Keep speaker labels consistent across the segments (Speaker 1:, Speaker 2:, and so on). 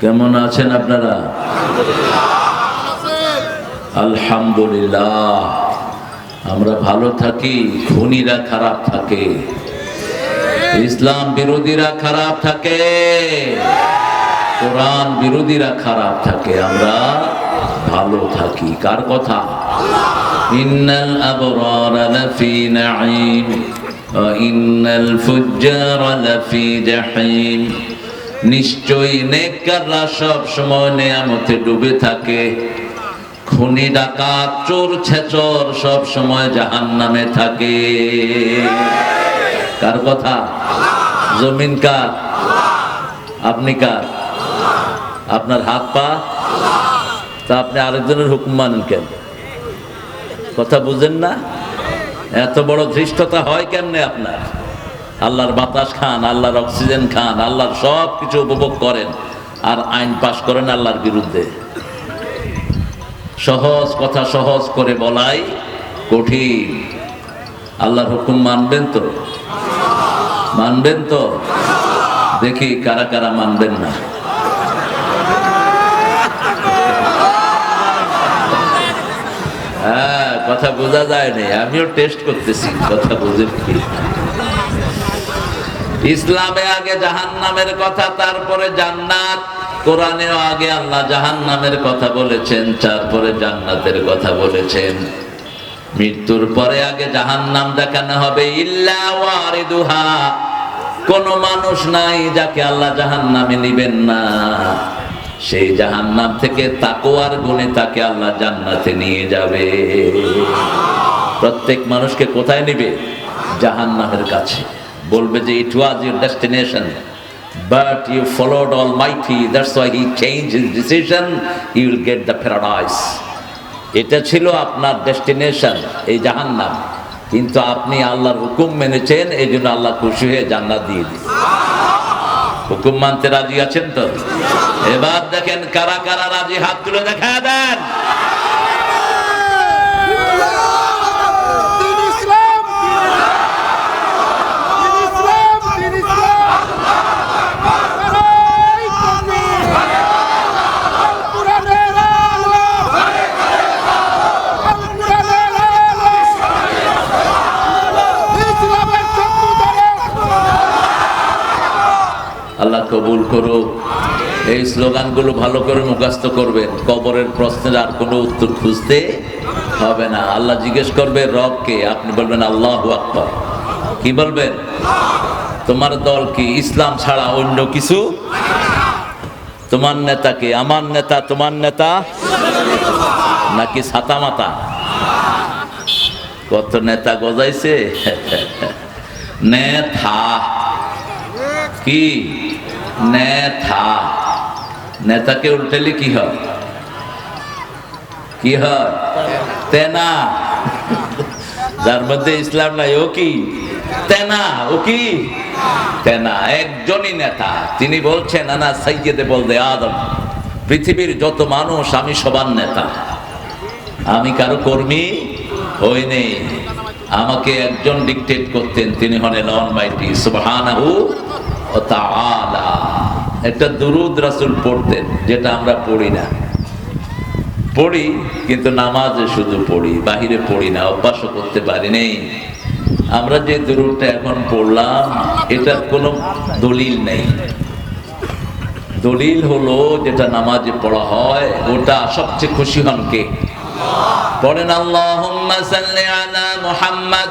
Speaker 1: কেমন আছেন আপনারা? আলহামদুলিল্লাহ। আমরা ভালো থাকি, খুনিরা খারাপ থাকে। ইসলাম বিরোধীরা খারাপ থাকে। কোরআন বিরোধীরা খারাপ থাকে। আমরা ভালো থাকি। কার কথা? ইন্নাল আবরার লাফি নাঈম ইন্নাল ফুজ্জার লাফি জাহিম। নিশ্চয়ই নেককাররা সব সময় নেয়ামতে ডুবে থাকে। খুনি, ডাকাত, চোর, ছেচর সব সময় জাহান্নামে থাকে। কার কথা? জমিন কার? আপনি কার? আপনার হাত পা? তা আপনি আরেকজনের হুকুম মানেন কেন? কথা বুঝেন না? এত বড় ধৃষ্টতা হয় কেমনে আপনার? আল্লাহর বাতাস খান, আল্লাহর অক্সিজেন খান, আল্লাহর সব কিছু উপভোগ করেন আর আইন পাশ করেন আল্লাহর বিরুদ্ধে। সহজ কথা সহজ করে বলাই কঠিন। আল্লাহর হুকুম মানবেন তো? মানবেন তো? দেখি কারা কারা মানবেন না। হ্যাঁ কথা বোঝা যায় নাই, আমিও টেস্ট করতেছি, কথা বুঝে কি? ইসলামে আগে জাহান্নামের কথা, তারপরে জান্নাত। কোরআনেও আগে আল্লাহ জাহান্নামের কথা বলেছেন, তারপরে জান্নাতের কথা বলেছেন। মৃত্যুর পরে আগে জাহান্নাম দেখানো হবে, ইল্লা ওয়ারিদুহা। কোন মানুষ নাই যাকে আল্লাহ জাহান্নামে নিবেন না। সেই জাহান্নাম থেকে তাকোয়ার গুণে তাকে আল্লাহ জান্নাতে নিয়ে যাবে। প্রত্যেক মানুষকে কোথায় নিবে? জাহান্নামের কাছে। বলবে যে it was your destination but you followed all mighty that's why he change his decision you will get the paradise এটা ছিল আপনার ডেস্টিনেশন এই জাহান্নাম। কিন্তু আপনি আল্লাহর হুকুম মেনেছেন এই জন্য আল্লাহ খুশি হয়ে জান্নাত দিয়ে দিন হুকুম মানতে রাজি আছেন তো? এবার দেখেন কারা কারা রাজি, হাত তুলে দেখা দিন
Speaker 2: ইসলাম দিন ইসলাম দিন ইসলাম নারাই তাকবীর আল কোরআনের আলো আল কোরআনের আলো ইসলামের চক্ষু ধরে
Speaker 1: আল্লাহ কবুল করুক। এই স্লোগানগুলো ভালো করে মুখস্থ করবেন। কবরের প্রশ্নের আর কোনো উত্তর খুঁজতে হবে না। আল্লাহ জিজ্ঞেস করবে রবকে আপনি বলবেন, আল্লাহ আকবর। কি বলবেন? তোমার দল কি? ইসলাম ছাড়া অন্য কিছু? তোমার নেতা কি? আমার নেতা, তোমার নেতা? নাকি ছাতা মাতা? কত নেতা গজাইছে? নেথা কি? নেতা নেতাকে উল্টালে কি হয়? কি হয়? তেনা। যার মধ্যে ইসলাম নাই, ও কি? তেনা, ও কি? তেনা, একজনই নেতা। তিনি বলছেন, আনা সাইয়েদে বলদে আদম, পৃথিবীর যত মানুষ, আমি সবার নেতা। আমি কারও কর্মী হই নেই। আমাকে একজন ডিকটেট করতেন, তিনি হলেন ও তাআলা একটা দুরুদ রাসূল পড়তেন, যেটা আমরা পড়ি না। পড়ি, কিন্তু নামাজে শুধু পড়ি, বাহিরে পড়ি না, অভ্যাসও করতে পারি নেই। আমরা যে দুরুদটা এখন পড়লাম, এটার কোনো দলিল নেই। দলিল হলো যেটা নামাজে পড়া হয়, ওটা সবচেয়ে খুশি হন কে? পড়েন, আল্লাহুম্মা সাল্লি আলা মুহাম্মদ।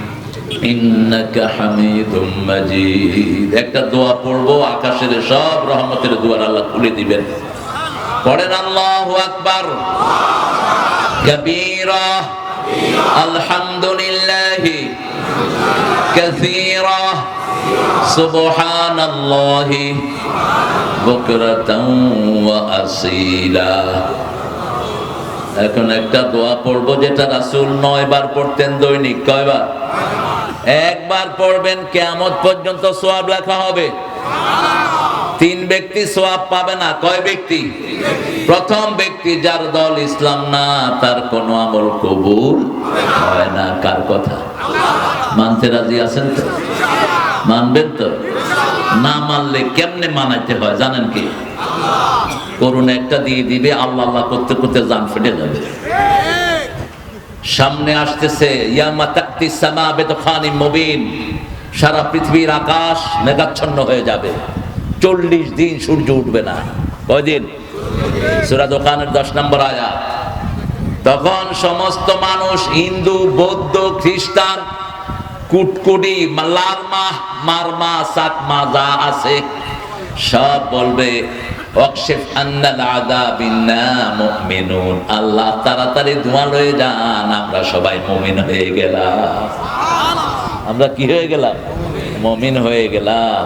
Speaker 1: একটা দোয়া পড়ব, আকাশের সব রহমতের দুয়ার আল্লাহ খুলে দিবেন। পড়েন আল্লাহু আকবার। কবীরা। আলহামদুলিল্লাহ। এখন একটা দোয়া পড়ব, যেটা রাসূল নয় বার পড়তেন দৈনিক। কয়বার? একবার পড়বেন, কেয়ামত পর্যন্ত সোয়াব লেখা হবে। তিন ব্যক্তি সোয়াব পাবে না, কয় ব্যক্তি? প্রথম ব্যক্তি যার দল ইসলাম না, তার কোনো আমল কবুল হয় না, কার কথা? মানতে রাজি আছেন তো? মানবেন তো? না মানলে কেমনে মানাইতে হয়, জানেন কি? করুন একটা দিয়ে দিবে, আল্লাহ আল্লাহ করতে করতে জান ফেটে যাবে। সামনে আসতেছে ইয়ামা সারা পৃথিবীর আকাশ মেঘাচ্ছন্ন হয়ে যাবে। চল্লিশ দিন সূর্য উঠবে না। কয়দিন সুরা দোকানের দশ নম্বর আয়াত তখন সমস্ত মানুষ হিন্দু, বৌদ্ধ, খ্রিস্টান, কুটকুটি লারমা মারমা সাকমা যা আছে, সব বলবে আন্নাল মুমিনুন আল্লাহ তাড়াতাড়ি ধোঁয়া লয়ে যান আমরা সবাই মুমিন হয়ে গেলাম। আমরা কি হয়ে গেলাম? মমিন হয়ে গেলাম।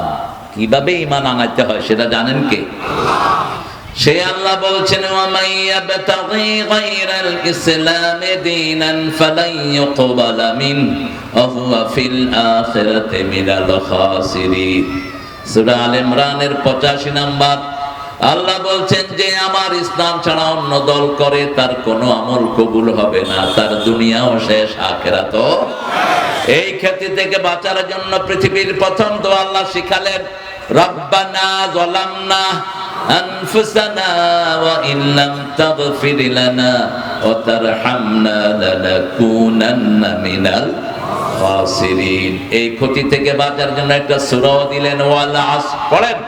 Speaker 1: কীভাবে ইমান আনাইতে হয় সেটা জানেন কে? সে আল্লাহ বলছেন ওয়ামাই ইয়াবতাগি গায়রাল ইসলাম দীনান ফালান ইউকবালা মিন ওয়া হুয়া ফিল আখিরাতি মিনাল খাসিরিন। সূরা আল ইমরানের 85 নাম্বার আল্লাহ বলছেন যে আমার ইসলাম ছাড়া অন্য দল করে তার কোনো আমল কবুল হবে না তার দুনিয়াও শেষ আখেরাতও এই ক্ষতি থেকে বাঁচার জন্য পৃথিবীর প্রথম দোয়া আল্লাহ শিখালেন রব্বানা যালামনা أنفسنا وإن لم تغفر لنا وترحمنا لنكونن من الخاسرين এই ক্ষতি থেকে বাঁচার জন্য একটা সূরা দিলেন ওয়াল আস পড়েন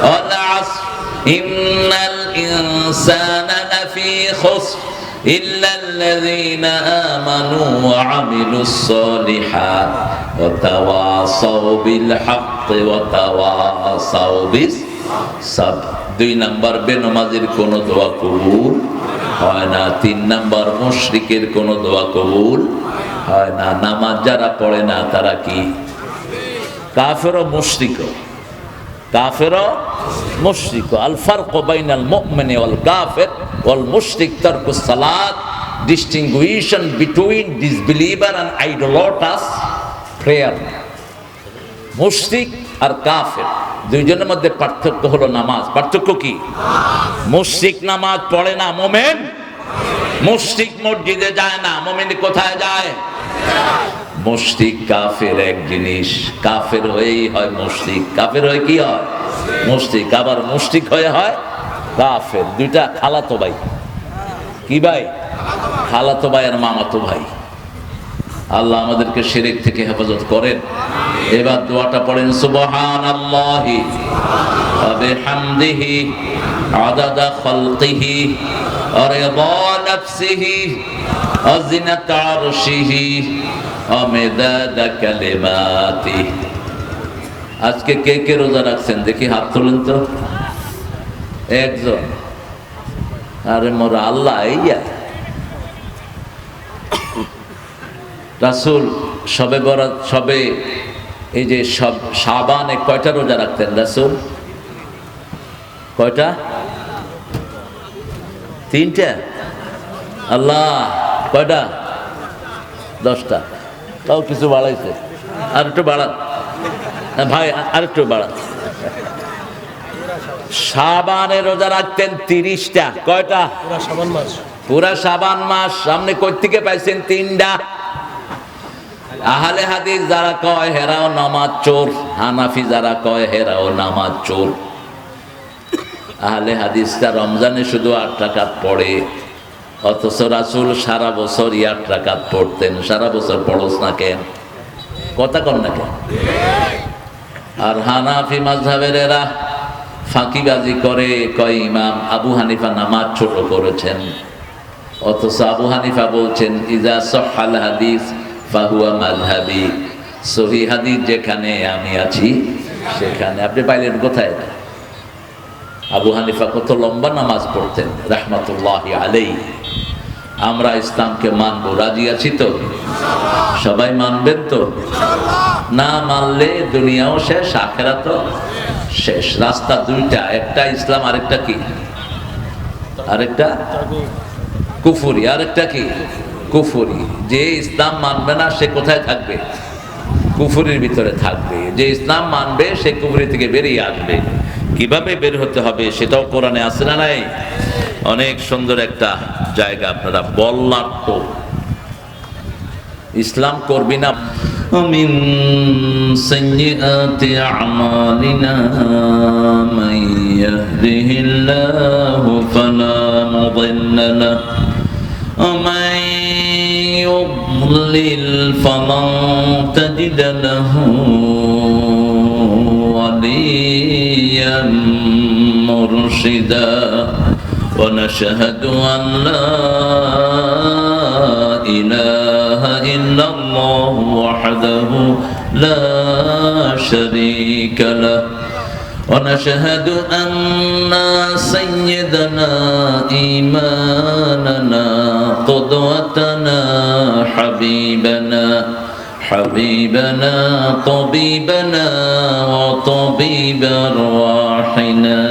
Speaker 1: ওয়াল আস ইন্নাল ইনসানা লাফি খুসর إلا الذين آمنوا وعملوا الصالحات وتواصوا بالحق وتواصوا بالصبر দুই নাম্বার বেনমাজির কোন দোয়া কবুল হয় না তিন নাম্বার মুশরিকের কোন দোয়া কবুল হয় না নামাজ যারা পড়ে না তারা কি কাফের ও মুশরিক কাফের মুশরিক। আল ফারক বাইনাল মুমিনি ওয়াল কাফির ওয়াল মুশরিক তারকু সালাত distinction between disbeliever and idolaters prayer মুশরিক আর কাফের দুইজনের মধ্যে পার্থক্য হলো নামাজ। পার্থক্য কি? মুশরিক নামাজ পড়ে না, মোমেন? মুশরিক মসজিদে যায় না, মোমেন কোথায় যায়? মুশরিক কাফের এক জিনিস। কাফের হয়েই হয় মুশরিক। কাফের হয়ে কি হয়? মুশরিক। আবার মুশরিক হয়ে হয় কাফের। দুইটা খালাতো ভাই। কি ভাই? খালাতো ভাই আর মামাতো ভাই। আল্লাহ আমাদেরকে শেরেক থেকে হেফাজত করেন। এবার দোয়াটা পড়েন সুবহান আল্লাহি বিহামদিহি আদাদা খালকিহি আর ইযা নাফসিহি আযিনাত আজকে কে কে রোজা রাখছেন? দেখি হাত তুলেন তো। একজন। আরে মোর আল্লাহ রাসুল, সবে বরাত, সবে এই যে সব সাবানে কয়টা রোজা রাখতেন রাসুল? কয়টা? তিনটা? আল্লাহ, কয়টা? দশটা। তাও কিছু বাড়াইছে। আর একটু বাড়ান ভাই আর একটু বাড়ান। সাবানে রোজা রাখতেন তিরিশটা। কয়টা?
Speaker 3: পুরা সাবান মাস।
Speaker 1: পুরা সাবান মাস। সামনে থেকে পাইছেন তিনটা। আহলে হাদিস যারা কয় হেরাও নামাজ চোর। হানাফি যারা কয় হেরাও নামাজ চোর। আহলে হাদিসটা রমজানে শুধু আট টাকা পড়ে। অথচ রাসুল সারা বছর আট টাকাত পড়তেন, সারা বছর পড়স না কেন? কথা কর না কেন? আর হানাফি মাঝহাবের এরা ফাঁকিবাজি করে, কয় ইমাম আবু হানিফা নামাজ ছোট করেছেন। অথচ আবু হানিফা বলছেন, ইজা হাদিস ফাহুয়া মাযহাবি। সহি হাদিস যেখানে আমি আছি, সেখানে। আপনি পাইলেন কোথায় আবু হানিফা কত লম্বা নামাজ পড়তেন, রাহমাতুল্লাহ আলাই আমরা ইসলামকে মানবো। রাজি আছি তো? সবাই মানবেন তো? না মানলে দুনিয়াও শেষ আখেরা তো শেষ। রাস্তা দুইটা, একটা ইসলাম, আরেকটা কি? আরেকটা? কুফুরি। আরেকটা কি? কুফুরি। যে ইসলাম মানবে না, সে কোথায় থাকবে? কুফুরির ভিতরে থাকবে। যে ইসলাম মানবে, সে কুফুরি থেকে বেরিয়ে আসবে। কীভাবে বের হতে হবে সেটাও কোরআনে আসে না নাই? অনেক সুন্দর একটা জায়গা আপনারা বল্লাট্য ইসলাম করবি না من سيئات أعمالنا من يهده الله فلا مضل له ومن يضلل فلن تجد له وليا مرشدا ونشهد أن لا إله إلا الله وحده لا شريك له. ونشهد أن سيدنا إيماننا قدوتنا حبيبنا حبيبنا طبيبنا وطبيب أرواحنا.